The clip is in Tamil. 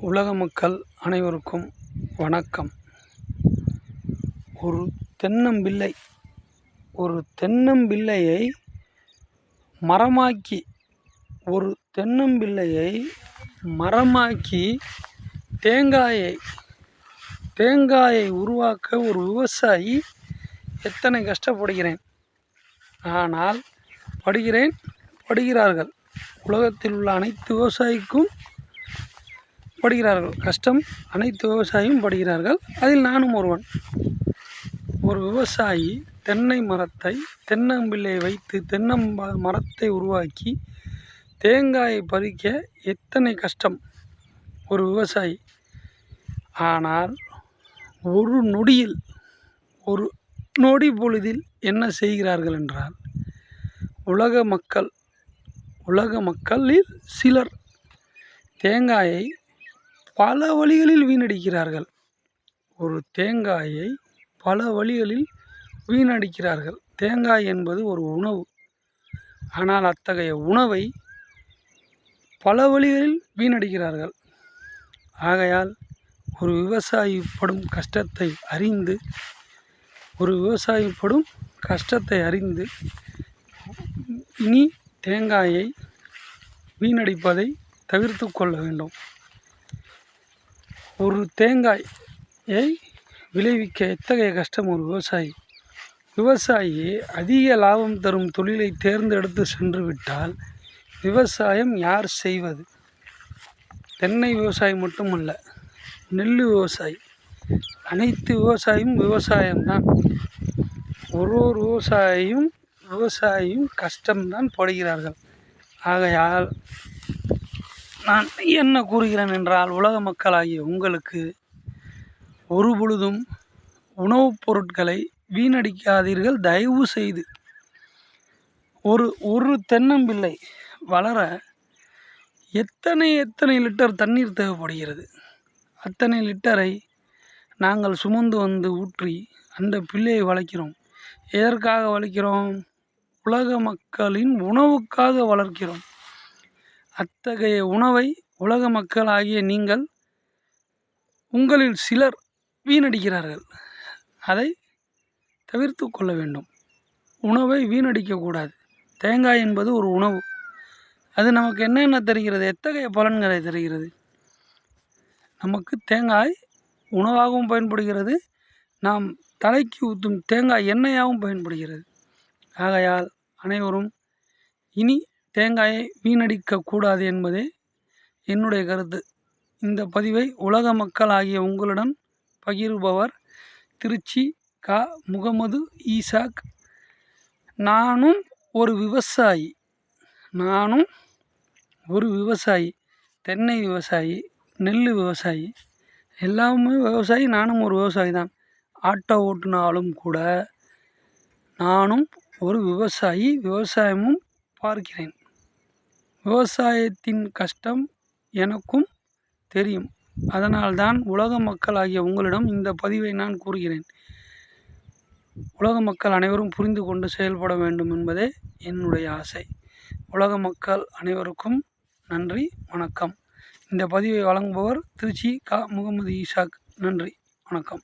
உலக மக்கள் அனைவருக்கும் வணக்கம். ஒரு தென்னம்பிள்ளை ஒரு தென்னம்பிள்ளையை மரமாக்கி ஒரு தென்னம்பிள்ளையை மரமாக்கி தேங்காயை தேங்காயை உருவாக்க ஒரு விவசாயி எத்தனை கஷ்டப்படுகிறேன்? ஆனால் படுகிறேன் படுகிறார்கள். உலகத்தில் உள்ள அனைத்து விவசாயிக்கும் படுகிறார்கள். கஷ்டம் அனைத்து விவசாயியும் படுகிறார்கள். அதில் நானும் ஒருவன். ஒரு விவசாயி தென்னை மரத்தை தென்னம்பிள்ளையை வைத்து தென்னம் மரத்தை உருவாக்கி தேங்காயை பறிக்க எத்தனை கஷ்டம்? ஒரு விவசாயி. ஆனால் ஒரு நொடியில் ஒரு நொடி பொழுதில் என்ன செய்கிறார்கள் என்றால் உலக மக்கள் உலக மக்களில் சிலர் தேங்காயை பல வழிகளில் வீணடிக்கிறார்கள். ஒரு தேங்காயை பல வழிகளில் வீணடிக்கிறார்கள். தேங்காய் என்பது ஒரு உணவு. ஆனால் அத்தகைய உணவை பல வழிகளில் வீணடிக்கிறார்கள். ஆகையால் ஒரு விவசாயி படும் கஷ்டத்தை அறிந்து ஒரு விவசாயி படும் கஷ்டத்தை அறிந்து இனி தேங்காயை வீணடிப்பதை தவிர்த்து கொள்ள வேண்டும். ஒரு தேங்காயை விளைவிக்க எத்தகைய கஷ்டம் ஒரு விவசாயி? விவசாயி அதிக லாபம் தரும் தொழிலை தேர்ந்தெடுத்து சென்று விட்டால் விவசாயம் யார் செய்வது? தென்னை விவசாயி மட்டுமல்ல நெல் விவசாயி. அனைத்து விவசாயியும் விவசாயம்தான் ஒரு ஒரு விவசாயியும் விவசாயியும் கஷ்டம்தான் படுகிறார்கள். ஆகையால் நான் என்ன கூறுகிறேன் என்றால் உலக மக்களாகிய உங்களுக்கு ஒரு பொழுதும் உணவுப் பொருட்களை வீணடிக்காதீர்கள். தயவு செய்து ஒரு ஒரு தென்னம்பிள்ளை வளர எத்தனை எத்தனை லிட்டர் தண்ணீர் தேவைப்படுகிறது? அத்தனை லிட்டரை நாங்கள் சுமந்து வந்து ஊற்றி அந்த பிள்ளையை வளர்க்கிறோம். எதற்காக வளர்க்கிறோம்? உலக மக்களின் உணவுக்காக வளர்க்கிறோம். அத்தகைய உணவை உலக மக்கள் ஆகிய நீங்கள் உங்களில் சிலர் வீணடிக்கிறார்கள். அதை தவிர்த்து கொள்ள வேண்டும். உணவை வீணடிக்கக்கூடாது தேங்காய் என்பது ஒரு உணவு. அது நமக்கு என்னென்ன தருகிறது? எத்தகைய பலன்களை தருகிறது? நமக்கு தேங்காய் உணவாகவும் பயன்படுகிறது. நாம் தலைக்கு ஊற்றும் தேங்காய் எண்ணெயாகவும் பயன்படுகிறது. ஆகையால் அனைவரும் இனி தேங்காயை வீணடிக்கக்கூடாது என்பதே என்னுடைய கருத்து. இந்த பதிவை உலக மக்கள் ஆகிய உங்களுடன் பகிர்பவர் திருச்சி கா. முகமது ஈசாக். நானும் ஒரு விவசாயி. நானும் ஒரு விவசாயி. தென்னை விவசாயி நெல் விவசாயி. எல்லாமே விவசாயி நானும் ஒரு விவசாயி தான். ஆட்டோ ஓட்டுனாலும் கூட நானும் ஒரு விவசாயி விவசாயமும் பார்க்கிறேன். விவசாயத்தின் கஷ்டம் எனக்கும் தெரியும். அதனால்தான் உலக மக்கள் ஆகிய உங்களிடம் இந்த பதிவை நான் கூறுகிறேன். உலக மக்கள் அனைவரும் புரிந்து கொண்டு செயல்பட வேண்டும் என்பதே என்னுடைய ஆசை. உலக மக்கள் அனைவருக்கும் நன்றி வணக்கம். இந்த பதிவை வழங்குபவர் திருச்சி கா. முகமது ஈஷாக். நன்றி வணக்கம்.